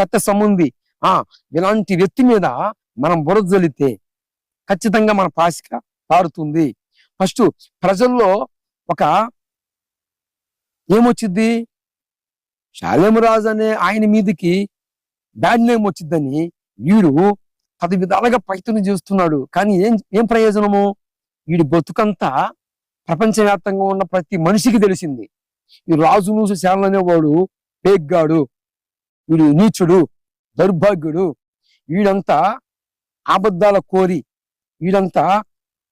సత్య సముంది ఆ ఇలాంటి వ్యక్తి మీద మనం బురద జల్లితే ఖచ్చితంగా మన పాసిక పారుతుంది. ఫస్ట్ ప్రజల్లో ఒక ఏమొచ్చింది శాలేమరాజు అనే ఆయన మీదకి బ్యాడ్ నేమ్ వచ్చిందని వీడు పది విధాలుగా ప్రయత్నం చేస్తున్నాడు. కానీ ఏం ఏం ప్రయోజనము? వీడి బతుకంతా ప్రపంచవ్యాప్తంగా ఉన్న ప్రతి మనిషికి తెలిసింది. ఈ రాజు నూసు శాలనేవాడు పేగ్గాడు. వీడు నీచుడు దౌర్భాగ్యుడు. వీడంతా అబద్ధాల కోరి. వీడంతా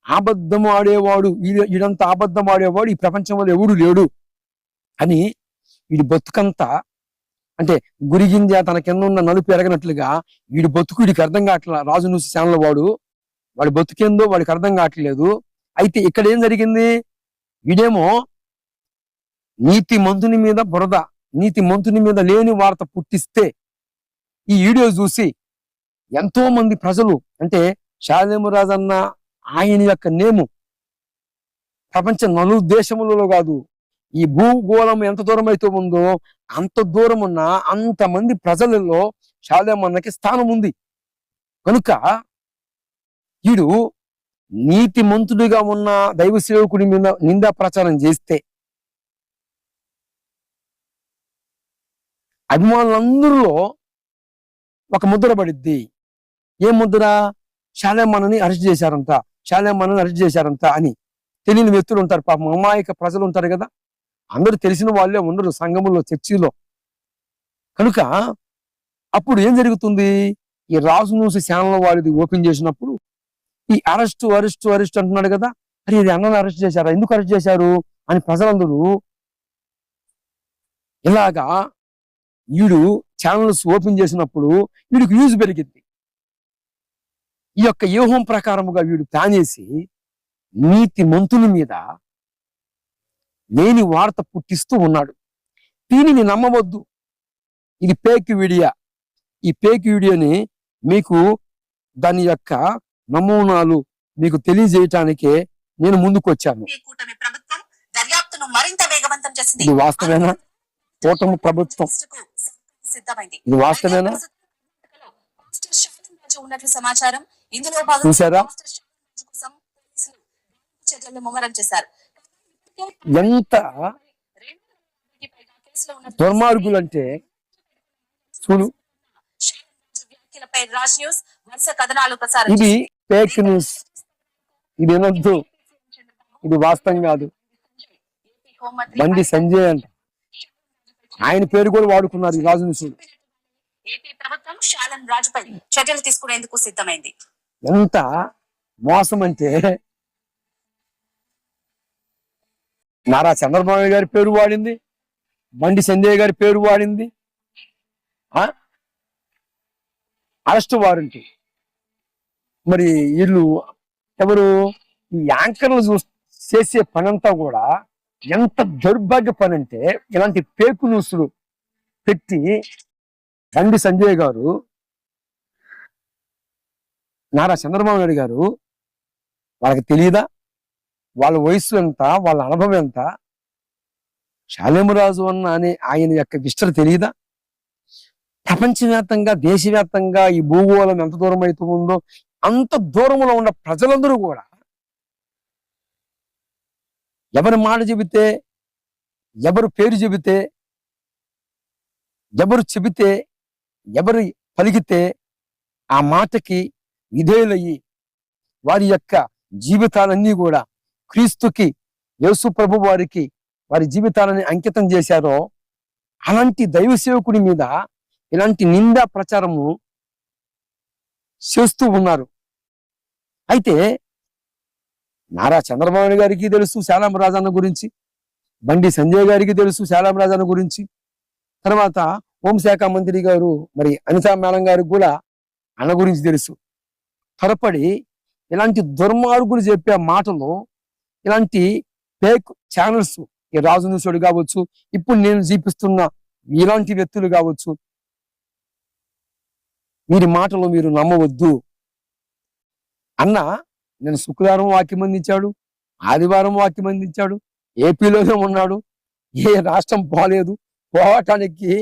అబద్ధం ఆడేవాడు. వీడంతా అబద్ధం ఆడేవాడు. ఈ ప్రపంచంలో ఎవడు లేడు అని వీడి బతుకంతా అంటే గురిగింజ తన కింద ఉన్న నలుపు ఎరగనట్లుగా వీడి బతుకు వీడికి అర్థం కావట్లే. రాజు నూసి శానల వాడు. వాడి బతుకేందో వాడికి అర్థం కావట్లేదు. అయితే ఇక్కడ ఏం జరిగింది? వీడేమో నీతి మంతుని మీద బురద. నీతి మంతుని మీద లేని వార్త పుట్టిస్తే ఈ వీడియో చూసి ఎంతో మంది ప్రజలు అంటే షాలేమురాజు అన్న ఆయన యొక్క నేము ప్రపంచ నలు దేశములలో కాదు ఈ భూగోళం ఎంత దూరం అయితే ఉందో అంత దూరం ఉన్న అంతమంది ప్రజలలో షాదేమన్నకి స్థానం ఉంది. కనుక వీడు నీతి మంతుడిగా ఉన్న దైవ సేవకుడి మీద నిందా ప్రచారం చేస్తే అభిమానులందరిలో ఒక ముద్ర పడిద్ది. ఏ ముద్ర? శాలేమన్నని అరెస్ట్ చేశారంట. శాలేమన్నని అరెస్ట్ చేశారంట అని. తెలియని వ్యక్తులు ఉంటారు పాపం. అమాయక ప్రజలు ఉంటారు కదా. అందరూ తెలిసిన వాళ్ళే ఉండరు సంఘములో చర్చిలో. కనుక అప్పుడు ఏం జరుగుతుంది? ఈ రాజు మూసి ఛానల్ వాళ్ళది ఓపెన్ చేసినప్పుడు ఈ అరెస్ట్ అరెస్ట్ అరెస్ట్ అంటున్నాడు కదా. అరే ఇది అన్నను అరెస్ట్ చేశారా? ఎందుకు అరెస్ట్ చేశారు? అని ప్రజలందరూ ఇలాగా వీడు ఛానల్స్ ఓపెన్ చేసినప్పుడు వీడికి యూజ్ పెరిగింది ఈ యొక్క వ్యూహం ప్రకారముగా వీడు ప్లాన్ చేసి నీతి మంతుల మీద లేని వార్త పుట్టిస్తూ ఉన్నాడు. దీనిని నమ్మవద్దు. ఇది పేక్ వీడియో ఈ పేక్ వీడియోని మీకు దాని యొక్క నమూనాలు మీకు తెలియజేయటానికే నేను ముందుకు వచ్చాను వాస్తవేనా? కూటమి ప్రభుత్వం. సిద్ధమైంది. ఇది వాస్తవేనా ఉన్నట్లు సమాచారం. ఇందులో భాగంగా చర్యలు ముమ్మరం చేశారు ఎంత రెండు పైగా కేసులు ఉన్నట్లు దుర్మార్గులు అంటే చూడు. రాజు న్యూస్ వరుస కథనాలు ప్రసారం ఇది. Fake news. ఇది వినొద్దు. ఇది వాస్తవం కాదు. బండి సంజయ్ అంట. ఆయన పేరు కూడా వాడుకున్నారు ఈ రాజు ఏపీ ప్రభుత్వం రాజుపై చర్యలు తీసుకునేందుకు సిద్ధమైంది. ఎంత మోసం అంటే నారా చంద్రబాబు గారి పేరు వాడింది బండి సంజయ్ గారి పేరు వాడింది ఆ? Arrest warranty. మరి వీళ్ళు ఎవరు? ఈ యాంకర్లు చేసే పనంతా కూడా ఎంత దౌర్భాగ్య పని అంటే ఇలాంటి పేకు న్యూస్లు పెట్టి బండి సంజయ్ గారు నారా చంద్రబాబు నాయుడు గారు వాళ్ళకి తెలియదా వాళ్ళ వయస్సు ఎంత? వాళ్ళ అనుభవం ఎంత? శాలేమురాజు అన్న అనే ఆయన యొక్క విస్తర తెలియదా ప్రపంచవ్యాప్తంగా దేశవ్యాప్తంగా ఈ భూగోళం ఎంత దూరం అవుతుందో ఉందో అంత దూరంలో ఉన్న ప్రజలందరూ కూడా ఎవరి మాట చెబితే ఎవరు పేరు చెబితే ఎవరు చెబితే ఎవరు పలికితే ఆ మాటకి విధేయులయ్యి వారి యొక్క జీవితాలన్నీ కూడా క్రీస్తుకి యేసు ప్రభు వారికి వారి జీవితాలని అంకితం చేశారో అలాంటి దైవ సేవకుడి మీద ఇలాంటి నిందా ప్రచారము చేస్తూ ఉన్నారు. అయితే నారా చంద్రబాబు నాయుడు గారికి తెలుసు శాలాం రాజన్న గురించి. బండి సంజయ్ గారికి తెలుసు శాలాం రాజన్న గురించి. తర్వాత హోంశాఖ మంత్రి గారు మరి అనితా మేడం గారికి కూడా అన్న గురించి తెలుసు. త్వరపడి ఇలాంటి దుర్మార్గులు చెప్పే మాటలు ఇలాంటి ఫేక్ ఛానల్స్ ఈ రాజు న్యూసుడు కావచ్చు ఇప్పుడు నేను చూపిస్తున్న ఇలాంటి వ్యక్తులు కావచ్చు వీరి మాటలు మీరు నమ్మవద్దు. అన్న నేను శుక్రవారం వాక్యం అందించాడు ఆదివారం వాక్యం అందించాడు ఏపీలోనే ఉన్నాడు ఏ రాష్ట్రం పోలేదు పోవటానికి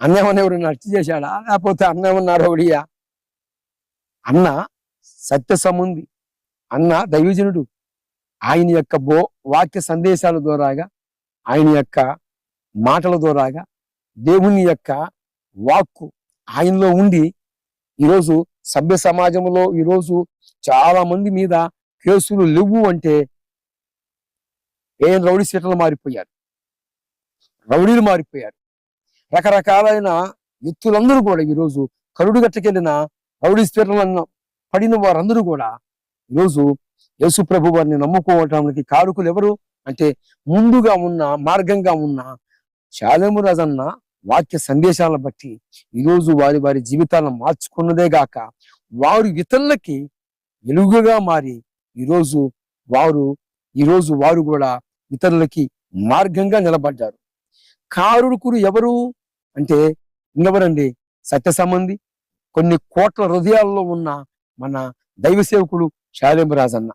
అన్న ఎవరు హత్య చేశాడా? లేకపోతే అన్న ఉన్నారు రౌడియా అన్న సత్య సముంది అన్న దైవజనుడు ఆయన యొక్క బో వాక్య సందేశాల ద్వారాగా ఆయన యొక్క మాటల ద్వారాగా దేవుని యొక్క వాక్కు ఆయనలో ఉండి ఈరోజు సభ్య సమాజంలో ఈరోజు చాలా మంది మీద కేసులు లేవు అంటే ఏం రౌడీ సీటలు మారిపోయారు. రౌడీలు మారిపోయారు. రకరకాలైన ఎత్తులందరూ కూడా ఈరోజు కరుడు గట్టకెళ్ళిన రౌడీ స్పీటలను పడిన వారందరూ కూడా ఈరోజు యేసు ప్రభు వారిని నమ్ముకోవటానికి కారుకులు ఎవరు అంటే ముందుగా ఉన్న మార్గంగా ఉన్న చాలమురాజన్న వాక్య సందేశాలను బట్టి ఈరోజు వారి వారి జీవితాలను మార్చుకున్నదే గాక వారు ఇతరులకి వెలుగుగా మారి ఈరోజు వారు ఈరోజు వారు కూడా ఇతరులకి మార్గంగా నిలబడ్డారు. కారుడుకురు ఎవరు? అంటే ఇంకెవరండి సత్య సంబంధి. కొన్ని కోట్ల హృదయాల్లో ఉన్న మన దైవ సేవకుడు అన్న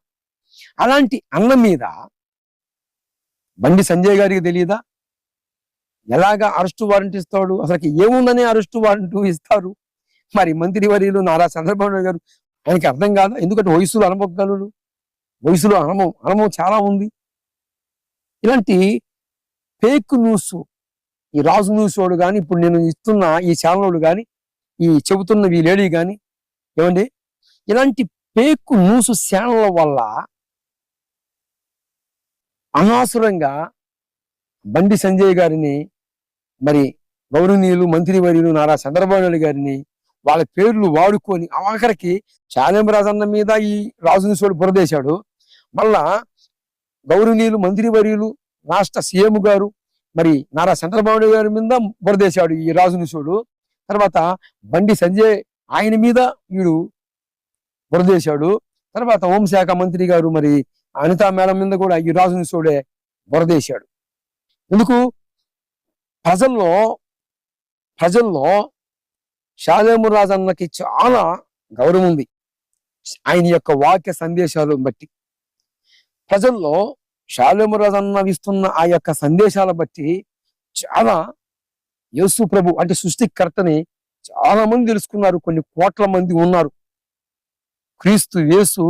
అలాంటి అన్న మీద బండి సంజయ్ గారికి తెలియదా ఎలాగా అరెస్టు వారెంట్ ఇస్తాడు? అసలుకి ఏముందని అరెస్టు వారెంట్ ఇస్తారు? మరి మంత్రి వర్యులు నారా చంద్రబాబు నాయుడు గారు ఆయనకి అర్థం కాదు. ఎందుకంటే వయసులో అనుభవగలడు వయసులో అనుభవం అనుభవం చాలా ఉంది. ఇలాంటి ఫేక్ న్యూస్ ఈ రాజు న్యూస్ వాడు కానీ ఇప్పుడు నేను ఇస్తున్న ఈ ఛానల్ కానీ ఈ చెబుతున్న ఈ లేడీ కానీ ఏమండి? ఇలాంటి ఫేక్ న్యూస్ ఛానళ్ళ వల్ల అనవసరంగా బండి సంజయ్ గారిని మరి గౌరవనీయులు మంత్రి వర్యులు నారా చంద్రబాబు నాయుడు గారిని వాళ్ళ పేర్లు వాడుకొని ఆఖరికి చాలేమరాజన్న మీద ఈ రాజునిసోడు బురదేశాడు. మళ్ళా గౌరవనీయులు మంత్రి వర్యులు రాష్ట్ర సీఎం గారు మరి నారా చంద్రబాబు నాయుడు గారి మీద బురదేశాడు ఈ రాజునిసోడు తర్వాత బండి సంజయ్ ఆయన మీద వీడు బురదేశాడు. తర్వాత హోంశాఖ మంత్రి గారు మరి అనితా మేడం మీద కూడా ఈ రాజునిసోడే బురదేశాడు. ఎందుకు? ప్రజల్లో ప్రజల్లో షాలేము రాజన్నకి చాలా గౌరవం ఉంది. ఆయన యొక్క వాక్య సందేశాలు బట్టి. ప్రజల్లో షాలేమూర్ రాజు అన్న ఇస్తున్న ఆ యొక్క సందేశాల బట్టి చాలా యేసు ప్రభు అంటే సృష్టికర్తని చాలా మంది తెలుసుకున్నారు. కొన్ని కోట్ల మంది ఉన్నారు. క్రీస్తు యేసు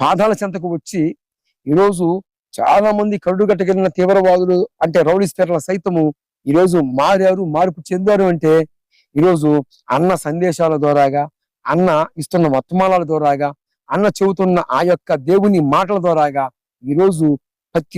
పాదాల చెంతకు వచ్చి ఈరోజు చాలా మంది కరుడుగట్టగలిగిన తీవ్రవాదులు అంటే రౌడీస్పేర్ల సైతము ఈరోజు మారారు మార్పు చెందారు అంటే ఈరోజు అన్న సందేశాల ద్వారాగా అన్న ఇస్తున్న వర్తమానాల ద్వారాగా అన్న చెబుతున్న ఆ యొక్క దేవుని మాటల ద్వారాగా ఈరోజు ప్రతి